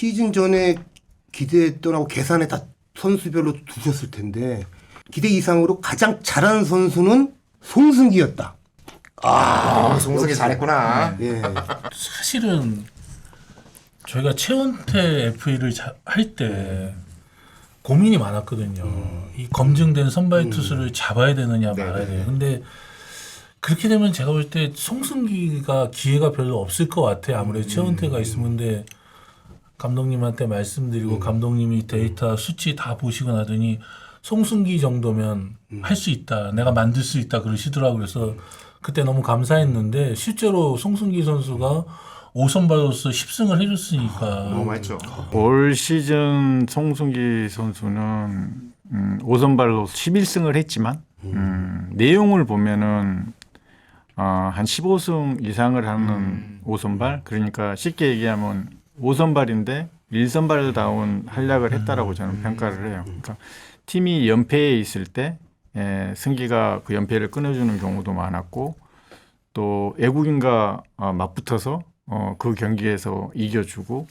시즌 전에 기대했던 하고 계산에 다 선수별로 두셨을 텐데 기대 이상으로 가장 잘하는 선수는 송승기였다. 아, 송승이 잘했구나. 예. 사실은 저희가 최원태 FA를 할 때 고민이 많았거든요. 이 검증된 선발 투수를 잡아야 되느냐 말아야 돼요. 근데 그렇게 되면 제가 볼 때 송승기가 기회가 별로 없을 것 같아요. 아무래도 최원태가 있으면 근데 감독님한테 말씀드리고 감독님이 데이터 수치 다 보시고 나더니 송승기 정도면 할수 있다. 내가 만들 수 있다 그러시더라고요. 그래서 그때 너무 감사했는데 실제로 송승기 선수가 5선발로서 10승을 해줬으니까. 어마했죠. 올 시즌 송승기 선수는 음, 5선발로 11승을 했지만 음, 내용을 보면은 어, 한 15승 이상을 하는 5선발? 그러니까 쉽게 얘기하면 5선발인데 1선발 다운 활약을 했다라고 저는 평가를 해요. 그러니까 팀이 연패에 있을 때 에, 승기가 그 연패를 끊어주는 경우도 많았고 또 외국인과 어, 맞붙어서 어, 그 경기에서 이겨주고